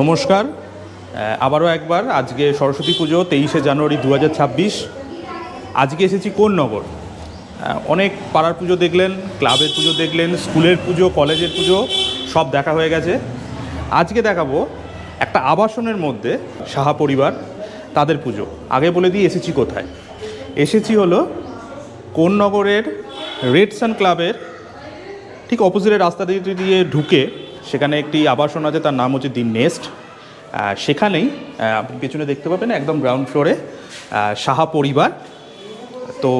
নমস্কার। আবারও একবার আজকে সরস্বতী পুজো তেইশে জানুয়ারি দু হাজার ছাব্বিশ। আজকে এসেছি কোন নগর? অনেক পাড়ার পুজো দেখলেন, ক্লাবের পুজো দেখলেন, স্কুলের পুজো, কলেজের পুজো, সব দেখা হয়ে গেছে। আজকে দেখাবো একটা আবাসনের মধ্যে সাহা পরিবার, তাদের পুজো। আগে বলে দিয়ে এসেছি কোথায়? এসেছি হলো কোন নগরের রেডসান ক্লাবের ঠিক অপোজিটের রাস্তা দিয়ে ঢুকে সেখানে একটি আবাসন আছে, তার নাম হচ্ছে দি নেস্ট। সেখানেই আপনি পেছনে দেখতে পাবেন একদম গ্রাউন্ড ফ্লোরে সাহা পরিবার। তো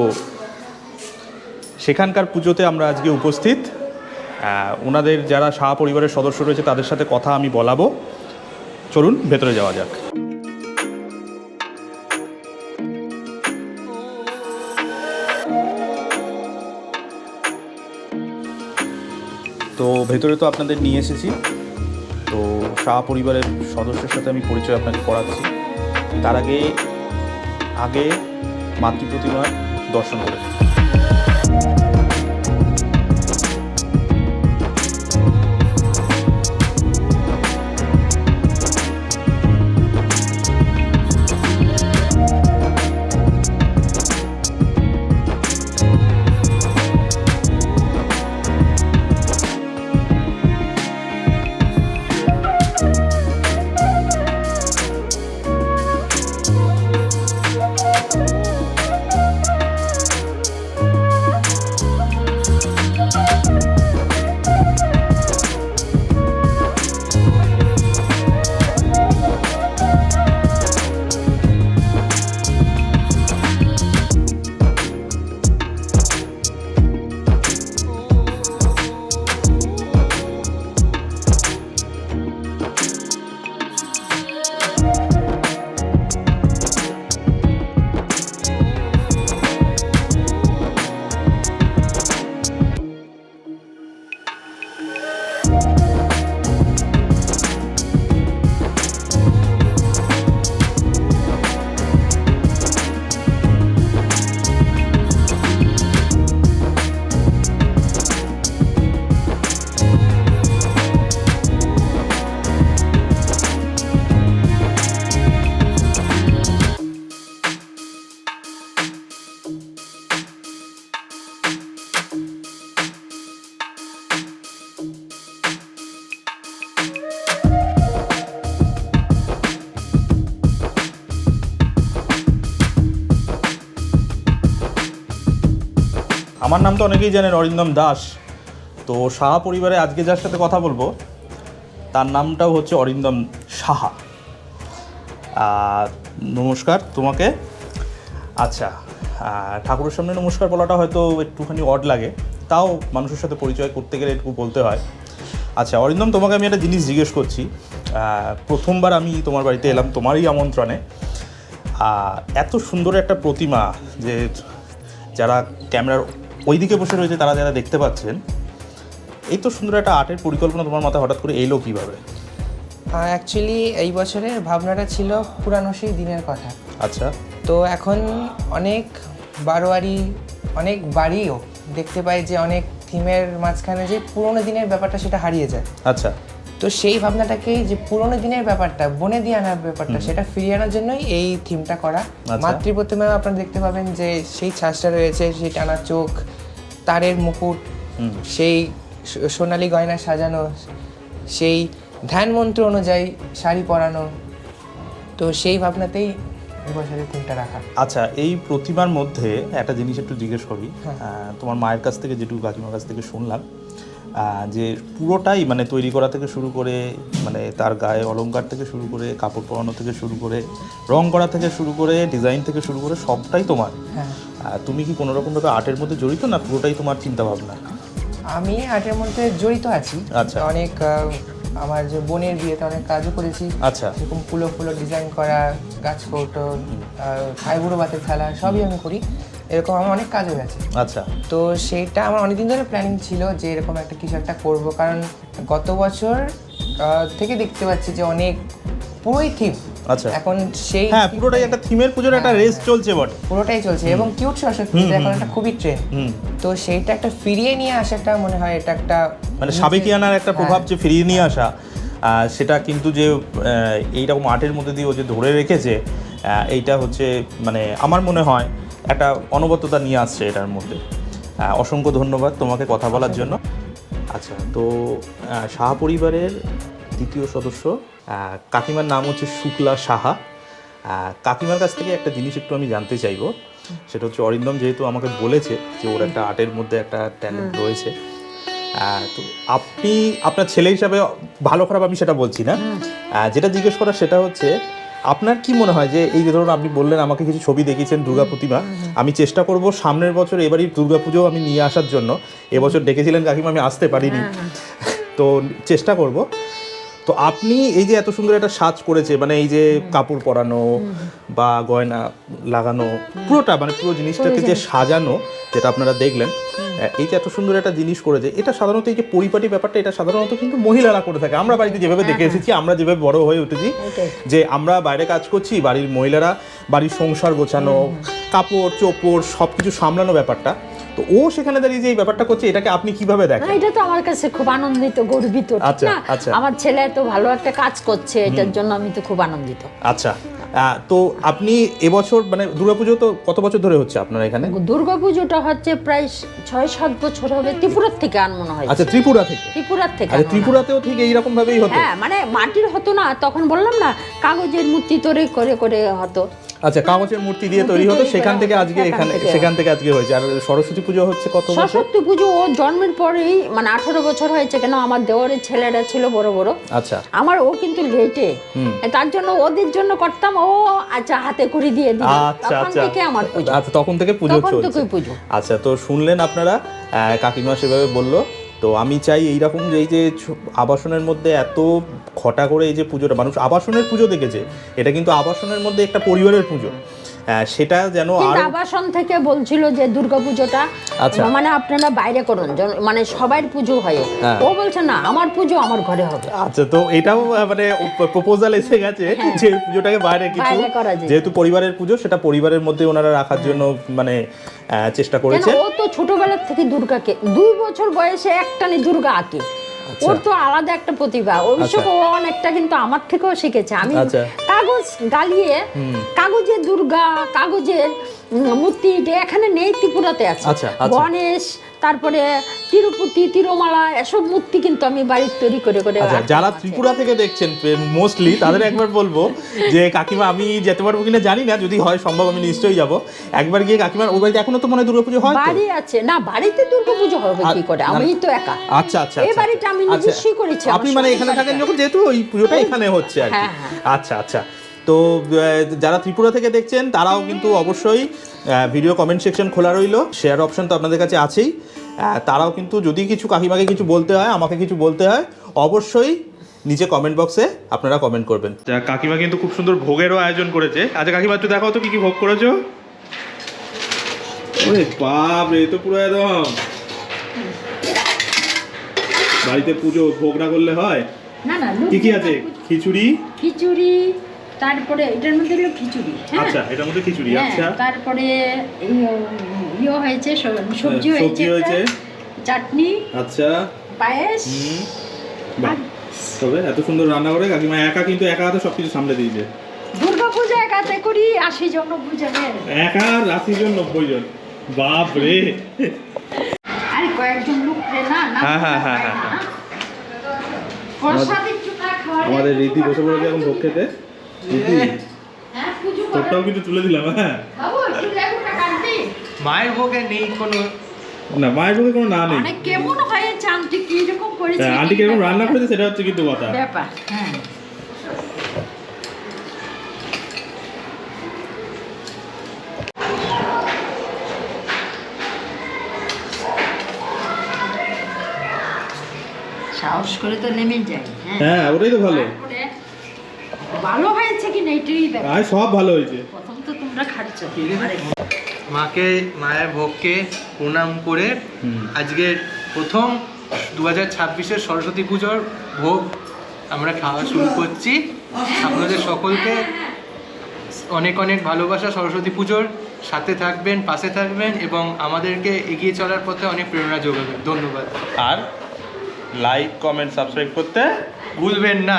সেখানকার পুজোতে আমরা আজকে উপস্থিত। ওনাদের যারা সাহা পরিবারের সদস্য রয়েছে, তাদের সাথে কথা আমি বলাবো। চলুন, ভেতরে যাওয়া যাক। তো ভেতরে তো আপনাদের নিয়ে এসেছি। তো শাহ পরিবারের সদস্যের সাথে আমি পরিচয় আপনাকে করাচ্ছি। তার আগে আগে মাতৃ প্রতিমার দর্শন করে। আমার নাম তো অনেকেই জানেন, অরিন্দম দাস। তো সাহা পরিবারে আজকে যার সাথে কথা বলব, তার নামটাও হচ্ছে অরিন্দম সাহা। নমস্কার তোমাকে। আচ্ছা ঠাকুরের সামনে নমস্কার বলাটা হয়তো একটুখানি অড লাগে, তাও মানুষের সাথে পরিচয় করতে গেলে একটু বলতে হয়। আচ্ছা অরিন্দম, তোমাকে আমি একটা জিনিস জিজ্ঞেস করছি। প্রথমবার আমি তোমার বাড়িতে এলাম, তোমারই আমন্ত্রণে। এত সুন্দর একটা প্রতিমা যে যারা ক্যামেরার ওইদিকে বসে রয়েছে তারা যারা দেখতে পাচ্ছেন। এই তো সুন্দর একটা আর্টের পরিকল্পনা তোমার মাথায় হঠাৎ করে এলো কীভাবে? অ্যাকচুয়ালি এই বছরের ভাবনাটা ছিল পুরানো সেই দিনের কথা। আচ্ছা। তো এখন অনেক বারোয়ারি অনেক বাড়িও দেখতে পাই যে অনেক থিমের মাঝখানে যে পুরোনো দিনের ব্যাপারটা সেটা হারিয়ে যায়। আচ্ছা। তো সেই ভাবনাটাকেই যে পুরোনো দিনের ব্যাপারটা বনে দিয়ে আনার ব্যাপারটা সেটা ফিরিয়ে আনার জন্যই এই থিমটা করা। আচ্ছা। মাতৃপ্রতিমা আপনারা দেখতে পাবেন যে সেই ছাঁচটা রয়েছে সেই টানা চোখ তারের মুকুট সেই সোনালি গয়না সাজানো সেই ধ্যান মন্ত্র অনুযায়ী শাড়ি পরানো। তো সেই ভাবনাতেই এবছরের থিমটা রাখা। আচ্ছা এই প্রতিমার মধ্যে একটা জিনিস একটু জিজ্ঞেস করি। হ্যাঁ। তোমার মায়ের কাছ থেকে যেটুকু কাকিমার কাছ থেকে শুনলাম যে পুরোটাই মানে তৈরি করা থেকে শুরু করে মানে তার গায়ে অলংকার থেকে শুরু করে কাপড় পরানো থেকে শুরু করে রং করা থেকে শুরু করে ডিজাইন থেকে শুরু করে সবটাই তোমার। হ্যাঁ। তুমি কি কোনো রকমভাবে আর্টের মধ্যে জড়িত না পুরোটাই তোমার চিন্তা ভাবনা আমি আর্টের মধ্যে জড়িত আছি। আচ্ছা। অনেক আমার যে বোনের বিয়েতে অনেক কাজও করেছি। আচ্ছা। সেরকম ফুলো ফুলো ডিজাইন করা গাছ কৌটো খাইবুড়ো বাতের খেলা সবই আমি করি। এরকম আমার অনেক কাজ হয়ে গেছে। আচ্ছা। তো সেইটা আমার অনেকদিন ধরে প্ল্যানিং ছিল যে এরকম একটা কিছু একটা করব। কারণ গত বছর থেকে দেখতে পাচ্ছি যে অনেক পুরোই থিম আচ্ছা। এখন সেই হ্যাঁ পুরোটাই একটা থিমের পুজোর একটা রেস চলছে বটে। পুরোটাই চলছে এবং কিউট সরস্বতী পুজো এখন একটা খুবই ট্রেন্ড হুম। তো সেইটা একটা ফিরিয়ে নিয়ে আসাটা মনে হয় এটা একটা মানে সাবেকিয়ানার একটা প্রভাব যে ফিরিয়ে নিয়ে আসা সেটা কিন্তু যে এইরকম আর্টের মধ্যে দিয়ে ও যে ধরে রেখেছে এইটা হচ্ছে মানে আমার মনে হয় একটা অনবদ্যতা নিয়ে আসছে এটার মধ্যে। অসংখ্য ধন্যবাদ তোমাকে কথা বলার জন্য। আচ্ছা তো সাহা পরিবারের দ্বিতীয় সদস্য কাকিমার নাম হচ্ছে শুক্লা সাহা। কাকিমার কাছ থেকে একটা জিনিস একটু আমি জানতে চাইব। সেটা হচ্ছে অরিন্দম যেহেতু আমাকে বলেছে যে ওর একটা আর্টের মধ্যে একটা ট্যালেন্ট রয়েছে। তো আপনি আপনার ছেলে হিসাবে ভালো খারাপ আমি সেটা বলছি না। যেটা জিজ্ঞেস করা সেটা হচ্ছে আপনার কি মনে হয় যে এই যে ধরুন আপনি বললেন আমাকে কিছু ছবি দেখিয়েছেন দুর্গা প্রতিমা আমি চেষ্টা করব সামনের বছর এবারই দুর্গা পুজো আমি নিয়ে আসার জন্য। এবছর ডেকেছিলেন কাকিমা আমি আসতে পারিনি। তো চেষ্টা করব। তো আপনি এই যে এত সুন্দর একটা সাজ করেছে মানে এই যে কাপড় পরানো বা গয়না লাগানো পুরোটা মানে পুরো জিনিসটাকে যে সাজানো যেটা আপনারা দেখলেন এই যে এত সুন্দর একটা জিনিস করেছে এটা সাধারণত এই যে পরিপাটি ব্যাপারটা এটা সাধারণত কিন্তু মহিলারা করে থাকে। আমরা বাড়িতে যেভাবে দেখে এসেছি আমরা যেভাবে বড় হয়ে উঠেছি যে আমরা বাইরে কাজ করছি বাড়ির মহিলারা বাড়ির সংসার গোছানো কাপড় চোপড় সব কিছু সামলানো ব্যাপারটা। তো ও সেখানে দাঁড়িয়ে যে এই ব্যাপারটা করছে এটাকে আপনি কীভাবে না দেখেন? এটা তো আমার কাছে খুব আনন্দিত গর্বিত আচ্ছা, আচ্ছা। আমার ছেলে এত ভালো একটা কাজ করছে এটার জন্য আমি তো খুব আনন্দিত। আচ্ছা তো আপনি এবছর মানে দুর্গাপুজো তো কত বছর ধরে হচ্ছে আপনার এখানে? দুর্গা পুজোটা হচ্ছে প্রায় ছয় সাত বছর হবে ত্রিপুরার থেকে আনমনে হয় আচ্ছা ত্রিপুরা থেকে? ত্রিপুরার থেকে আচ্ছা ত্রিপুরাতেও ঠিক এইরকম ভাবেই হতো? হ্যাঁ মানে মাটির হতো না তখন বললাম না কাগজের মূর্তি তৈরি করে করে হতো। আচ্ছা কাগজের মূর্তি দিয়ে তৈরি হতো সেখান থেকে আজকে এখানে। সেখান থেকে আজকে হয়েছে। আর সরস্বতী পুজো হচ্ছে কত বছর? সরস্বতী পুজো ও জন্মের পরেই মানে আঠারো বছর হয়েছে কেন আমার দেওয়ারের ছেলেরা ছিল বড় বড়। আচ্ছা। আমার ও কিন্তু লেটে। তার জন্য ওদের জন্য করতাম ও আচ্ছা হাতে করে দিয়ে দিল। আচ্ছা তখন আচ্ছা থেকে আমার পুজো। আচ্ছা তখন থেকে পুজো তখন চলছে। পুজো। আচ্ছা তো শুনলেন আপনারা কাকিমা সেভাবে বলল তো আমি চাই এইরকম যে এই যে আবাসনের মধ্যে এত খটা করে এই যে পুজোটা, মানুষ আবাসনের পুজো দেখেছে, এটা কিন্তু আবাসনের মধ্যে একটা পরিবারের পুজো। সেটা যেন আর আবাসন থেকে বলছিল যে দুর্গা পুজোটা আচ্ছা। মানে আপনারা বাইরে করুন মানে সবার পুজো হয় হ্যাঁ। ও বলছে না আমার পুজো আমার ঘরে হবে আচ্ছা তো এটাও মানে প্রপোজাল এসে গেছে যে পুজোটাকে বাইরে কিছু হ্যাঁ। যেহেতু পরিবারের পুজো সেটা পরিবারের মধ্যে ওনারা রাখার জন্য মানে চেষ্টা করেছে ও তো ছোটবেলার থেকে দুর্গাকে দুই বছর বয়সে একটানি দুর্গা আঁকে ওর তো আলাদা একটা প্রতিভা। ওইসব ও অনেকটা কিন্তু আমার থেকেও শিখেছে। আমি আচ্ছা। কাগজ গালিয়ে কাগজে দুর্গা কাগজের মূর্তি এখানে নেই ত্রিপুরাতে আছে। আচ্ছা, আচ্ছা। গণেশ তারপরে তিরুপতি তিরুমালা এসব মূর্তি কিন্তু আমি বাড়ির তৈরি করে করে আচ্ছা যারা ত্রিপুরা থেকে দেখছেন মোস্টলি তাদের একবার বলব যে কাকিমা আমি যেতে পারব কিনা জানি না যদি হয় সম্ভব আমি নিশ্চয়ই যাব। একবার গিয়ে কাকিমার ওই বাড়িতে এখনও তো মনে হয় দুর্গাপুজো হয় বাড়ি আছে। না বাড়িতে দুর্গা পুজো হবে কি করে? আমি তো একা। আচ্ছা আচ্ছা এই আচ্ছা, বাড়িটা আমি আচ্ছা। নিজস্বই করেছি, আপনি মানে এখানে থাকেন যখন যেহেতু ওই পুজোটা এখানে হচ্ছে আর কি। হ্যাঁ, হ্যাঁ। আচ্ছা আচ্ছা। তো যারা ত্রিপুরা থেকে দেখছেন তারাও কিন্তু অবশ্যই ভিডিও কমেন্ট সেকশন খোলা রইল। শেয়ার অপশন তো আপনাদের কাছে আছেই। তারাও কিন্তু যদি কিছু কাকিমাকে কিছু বলতে হয় আমাকে কিছু বলতে হয় অবশ্যই নিচে কমেন্ট বক্সে আপনারা কমেন্ট করবেন। কাকিমা কিন্তু খুব সুন্দর ভোগেরও আয়োজন করেছে। আচ্ছা কাকিমা একটু দেখাও তো কি কি ভোগ করেছ। ওরে বাপ রে তো পুরো একদম। বাড়িতে পুজো ভোগ না করলে হয়? না না কি কি আছে? খিচুড়ি? খিচুড়ি তারপরে এটার মধ্যে হলো খিচুড়ি হ্যাঁ? আচ্ছা এটার মধ্যে খিচুড়ি হ্যাঁ, আচ্ছা। তারপরে ইয়ে- হয়েছে স- সবজি হ্যাঁ, হয়েছে সবজি হয়েছে। চাটনি আচ্ছা। পায়েস তবে এত সুন্দর রান্না করে কাকিমা একা কিন্তু একা হাতে সবকিছু সামলে দিয়েছে। দুর্গা পূজা একাতে করি আশি জন বুঝাবেন একা আশি জন নব্বই জন। বাপ রে। আর কয়েকজন লোক রে না হ্যাঁ, হ্যাঁ, হ্যাঁ, হয় হ্যাঁ, আমাদের রীতি বসে পড়েছে এখন ভোগ খেতে। হ্যাঁ, তোরটাও কিন্তু তুলে দিলাম হ্যাঁ। বাবু, একটু লেবুটা কাটবি? মায়ের ভোগে নেই কোনো। না মায়ের ভোগে কোনো না নেই। মানে কেমন হয়েছে আন্টি কি রকম করেছে হ্যাঁ, আন্টি কীরকম রান্না করেছে সেটা হচ্ছে কিন্তু কথা। ব্যাপার হ্যাঁ। সাহস করে তো নেমে যাই হ্যাঁ। হ্যাঁ ওটাই তো ভালো। ভালো হয়েছে কি না এটাই আর সব ভালো হয়েছে। প্রথম তো তোমরা খাচ্ছ। মাকে মায়ের ভোগকে প্রণাম করে হুম। আজকের প্রথম দু হাজার ছাব্বিশের সরস্বতী পুজোর ভোগ আমরা খাওয়া শুরু করছি। আপনাদের সকলকে অনেক অনেক ভালোবাসা। সরস্বতী পুজোর সাথে থাকবেন পাশে থাকবেন এবং আমাদেরকে এগিয়ে চলার পথে অনেক প্রেরণা যোগাবেন। ধন্যবাদ। আর লাইক কমেন্ট সাবস্ক্রাইব করতে ভুলবেন না।